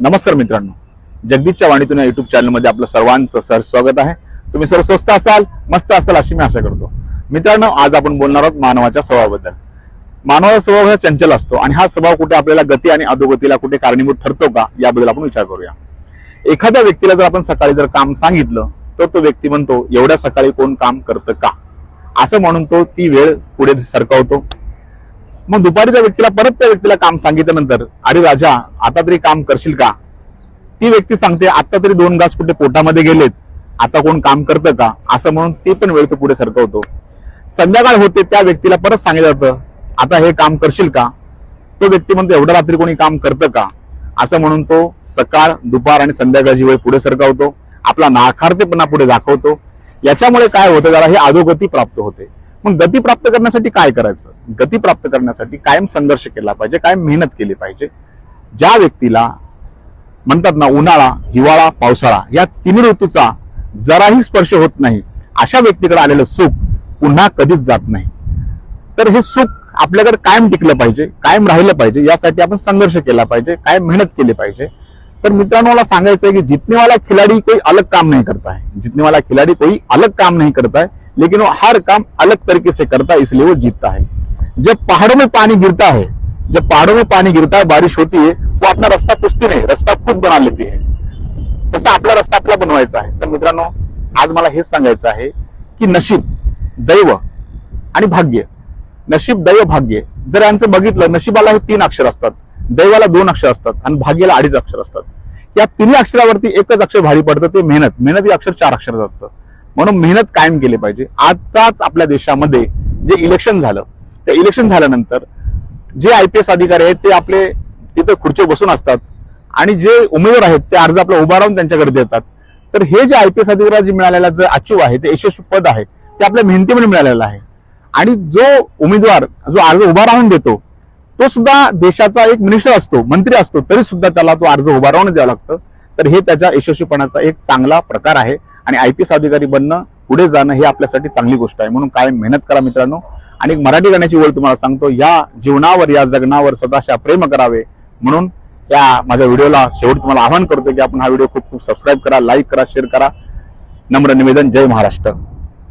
नमस्कार मित्रांनो. जगदीशच्या वाणीतून या युट्यूब चॅनलमध्ये आपलं सर्वांचं सर स्वागत आहे. तुम्ही सर्व स्वस्त असाल मस्त असाल अशी मी आशा करतो. मित्रांनो आज आपण बोलणार आहोत मानवाच्या स्वभावाबद्दल. मानवाचा स्वभाव हा चंचल असतो आणि हा स्वभाव कुठे आपल्याला गती आणि अधोगतीला कुठे कारणीभूत ठरतो का याबद्दल आपण विचार करूया. एखाद्या व्यक्तीला जर आपण सकाळी जर काम सांगितलं तर तो व्यक्ती म्हणतो एवढ्या सकाळी कोण काम करतं का? असं म्हणून तो ती वेळ पुढे सरकवतो. मग दुपारी त्या व्यक्तीला परत त्या व्यक्तीला काम सांगितल्यानंतर अरे राजा आता तरी काम करशील का? ती व्यक्ती सांगते आता तरी दोन घास कुठे पोटामध्ये गेलेत. आता कोण काम करतं का? असं म्हणून ते पण वेळ तो पुढे सरकवतो. संध्याकाळ होते त्या व्यक्तीला परत सांगितलं जातं आता हे काम करशील का? तो व्यक्ती म्हणतो एवढ्या रात्री कोणी काम करतं का? असं म्हणून तो सकाळ दुपार आणि संध्याकाळची वेळ पुढे सरकावतो. आपला नाकारतेपणा पुढे दाखवतो. याच्यामुळे काय होतं जरा हे अधोगती प्राप्त होते. मग गती प्राप्त करण्यासाठी काय करायचं? गती प्राप्त करण्यासाठी कायम संघर्ष केला पाहिजे कायम मेहनत केली पाहिजे. ज्या व्यक्तीला म्हणतात ना उन्हाळा हिवाळा पावसाळा या तिन्ही ऋतूचा जराही स्पर्श होत नाही अशा व्यक्तीकडे आलेलं सुख पुन्हा कधीच जात नाही. तर हे सुख आपल्याकडे कायम टिकलं पाहिजे कायम राहिलं पाहिजे यासाठी आपण संघर्ष केला पाहिजे कायम मेहनत केली पाहिजे. तर मित्रांनो मला सांगायचं आहे की जीतने वाला खिलाड़ी कोई अलग काम नहीं करता है जीतने वाला खिलाड़ी कोई अलग काम नहीं करता है लेकिन वो हर काम अलग तरीके से करता है इसलिए वो जीतता है। जब पहाड़ों में पानी गिरता है जब पहाड़ों में पानी गिरता है बारिश होती है वो अपना रास्ता पुसती नहीं रस्ता खुद बना लेती है। तसा आपला रस्ता आपला बनवायचा आहे तर मित्रांनो आज मला हेच सांगायचं आहे की नशीब दैव आणि भाग्य नशीब दैव भाग्य जर यांचं बघितलं नशिबाला हे तीन अक्षर असतात. दैवाला दोन अक्षर असतात आणि भाग्याला अडीच अक्षर असतात. या तिन्ही अक्षरावरती एकच अक्षर भारी पडतं ते मेहनत. मेहनत हे अक्षर चार अक्षराचं असतं. म्हणून मेहनत कायम केली पाहिजे. आजचाच आपल्या देशामध्ये जे इलेक्शन झालं त्या इलेक्शन झाल्यानंतर जे आय पी एस अधिकारी आहेत ते आपले तिथे खुर्चीवर बसून असतात आणि जे उमेदवार आहेत ते अर्ज आपला उभा राहून त्यांच्याकडे देतात. तर हे जे आय पी एस अधिकारी जे मिळालेलं जे अचीव आहे ते यशस्वी पद आहे ते आपल्या मेहनतीमुळे मिळालेलं आहे. आणि जो उमेदवार जो अर्ज उभा राहून देतो तो सुद्धा देशाचा एक मिनिस्टर असतो मंत्री असतो तरी सुद्धा त्याला तो अर्ज उभा राहून द्यावा लागतं. तर हे त्याच्या यशस्वीपणाचा एक चांगला प्रकार आहे आणि आय पी एस अधिकारी बनणं पुढे जाणं हे आपल्यासाठी चांगली गोष्ट आहे. म्हणून काय मेहनत करा मित्रांनो. आणि एक मराठी गाण्याची ओळ तुम्हाला सांगतो या जीवनावर या जगनावर सदाशा प्रेम करावे म्हणून या माझ्या व्हिडिओला शेवट तुम्हाला आवाहन करतो की आपण हा व्हिडिओ खूप खूप सबस्क्राईब करा लाईक करा शेअर करा. नम्र निवेदन जय महाराष्ट्र.